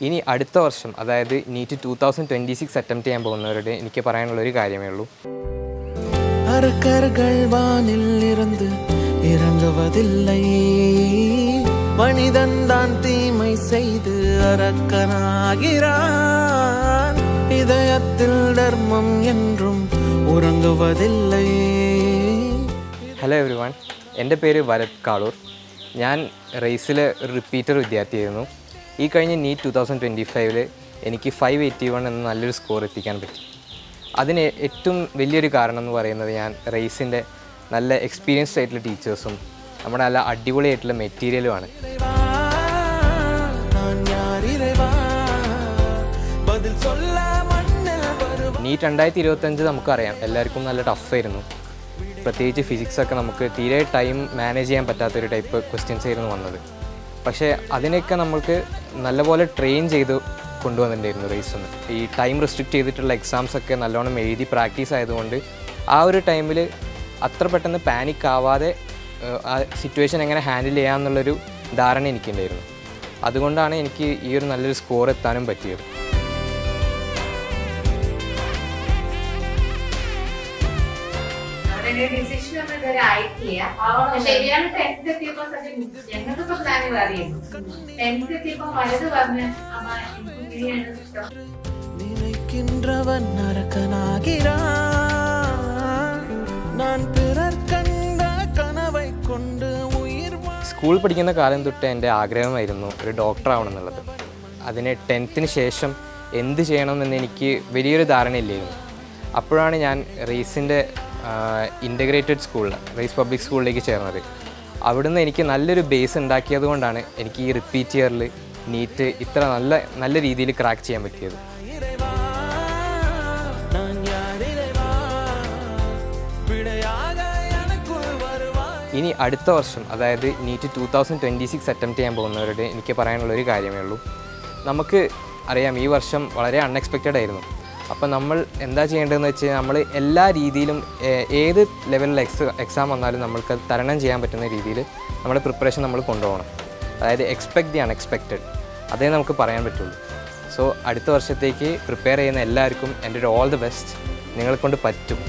ഇനി അടുത്ത വർഷം അതായത് NEET two thousand twenty six attempt ചെയ്യാൻ പോകുന്നവരോട് എനിക്ക് പറയാനുള്ള ഒരു കാര്യമേ ഉള്ളൂ. അറക്കറുകൾ വാനിൽ ഇറങ്ങുവതില്ലേ? മണിതൻ തീമൈ ചെയ്ത് അറക്കനാകിറാൻ. ഹൃദയത്തിൽ ധർമ്മം എന്നും ഉറങ്ങുവതില്ലേ? ഹലോ എവ്രി എന്റെ പേര് വരത് കാളൂർ. ഞാൻ റേസിലെ റിപ്പീറ്റർ വിദ്യാർത്ഥിയായിരുന്നു. ഈ കഴിഞ്ഞ നീറ്റ് ടു തൗസൻഡ് ട്വന്റി ഫൈവിൽ എനിക്ക് ഫൈവ് എയ്റ്റി വൺ എന്ന നല്ലൊരു സ്കോർ എത്തിക്കാൻ പറ്റി. അതിന് ഏറ്റവും വലിയൊരു കാരണം എന്ന് പറയുന്നത് ഞാൻ റേസിന്റെ നല്ല എക്സ്പീരിയൻസ്ഡ് ആയിട്ടുള്ള ടീച്ചേഴ്സും നമ്മുടെ നല്ല അടിപൊളിയായിട്ടുള്ള മെറ്റീരിയലുമാണ് നീ രണ്ടായിരത്തി ഇരുപത്തഞ്ച് നമുക്കറിയാം എല്ലാവർക്കും നല്ല ടഫായിരുന്നു പ്രത്യേകിച്ച് ഫിസിക്സൊക്കെ നമുക്ക് തീരെ ടൈം മാനേജ് ചെയ്യാൻ പറ്റാത്തൊരു ടൈപ്പ് ക്വസ്റ്റ്യൻസ് ആയിരുന്നു വന്നത്. പക്ഷേ അതിനെയൊക്കെ നമ്മൾക്ക് നല്ലപോലെ ട്രെയിൻ ചെയ്ത് കൊണ്ടുവന്നിട്ടുണ്ടായിരുന്നു റേസ് ഒന്ന്. ഈ ടൈം റെസ്ട്രിക്റ്റ് ചെയ്തിട്ടുള്ള എക്സാംസ് ഒക്കെ നല്ലോണം എഴുതി പ്രാക്ടീസ് ആയതുകൊണ്ട് ആ ഒരു ടൈമിൽ അത്ര പെട്ടെന്ന് പാനിക് ആവാതെ ആ സിറ്റുവേഷൻ എങ്ങനെ ഹാൻഡിൽ ചെയ്യാമെന്നുള്ളൊരു ധാരണ എനിക്കുണ്ടായിരുന്നു. അതുകൊണ്ടാണ് എനിക്ക് ഈ ഒരു നല്ലൊരു സ്കോർ എത്താനും പറ്റിയത്. അതിന്റെ ഡിസിഷൻ ഒന്നും ഇതുവരെ ആയിട്ടില്ല പക്ഷെ ഇയാള് ടെൻത്ത് എത്തിയപ്പോ സത്യം ഞങ്ങൾക്കൊക്കെ പ്ലാനിങ് അറിയുന്നു ടെൻത്ത് എത്തിയപ്പോ വലുത് പറഞ്ഞ് അമ്മ എനിക്ക് ഇങ്ങനെയാണ് ഇഷ്ടം நினைக்கின்றவன் நரக்கனாகிறான் நான் பிறர் கண்ட கனவை கொண்டு உயிர் வா- സ്കൂൾ പഠിക്കുന്ന കാലം തൊട്ട് എൻ്റെ ആഗ്രഹമായിരുന്നു ഒരു ഡോക്ടർ ആവണം എന്നുള്ളത് അതിന് ടെൻത്തിന് ശേഷം എന്ത് ചെയ്യണമെന്ന് എനിക്ക് വലിയൊരു ധാരണയില്ലായിരുന്നു അപ്പോഴാണ് ഞാൻ റേസിൻ്റെ ഇന്റഗ്രേറ്റഡ് സ്കൂളിൽ റേസ് പബ്ലിക് സ്കൂളിലേക്ക് ചേർന്നത്. അവിടുന്ന് എനിക്ക് നല്ലൊരു ബേസ് ഉണ്ടാക്കിയത് കൊണ്ടാണ് എനിക്ക് ഈ റിപ്പീറ്റ് ഇയറിൽ നീറ്റ് ഇത്ര നല്ല നല്ല രീതിയിൽ ക്രാക്ക് ചെയ്യാൻ പറ്റിയത്. ഇനി അടുത്ത വർഷം അതായത് NEET two thousand twenty six attempt ചെയ്യാൻ പോകുന്നവരുടെ എനിക്ക് പറയാനുള്ള ഒരു കാര്യമേ ഉള്ളൂ. നമുക്ക് അറിയാം ഈ വർഷം വളരെ അൺഎക്സ്പെക്റ്റഡ് ആയിരുന്നു. അപ്പോൾ നമ്മൾ എന്താ ചെയ്യേണ്ടതെന്ന് വെച്ച് കഴിഞ്ഞാൽ നമ്മൾ എല്ലാ രീതിയിലും ഏത് ലെവലിൽ എക്സ് എക്സാം വന്നാലും നമ്മൾക്ക് തരണം ചെയ്യാൻ പറ്റുന്ന രീതിയിൽ നമ്മുടെ പ്രിപ്പറേഷൻ നമ്മൾ കൊണ്ടുപോകണം. അതായത് എക്സ്പെക്റ്റ് ദി അൺഎക്സ്പെക്റ്റഡ് അതേ നമുക്ക് പറയാൻ പറ്റുള്ളൂ. സോ അടുത്ത വർഷത്തേക്ക് പ്രിപ്പയർ ചെയ്യുന്ന എല്ലാവർക്കും എന്റെ ഒരു ഓൾ ദി ബെസ്റ്റ് നിങ്ങളെ കൊണ്ട് പറ്റും.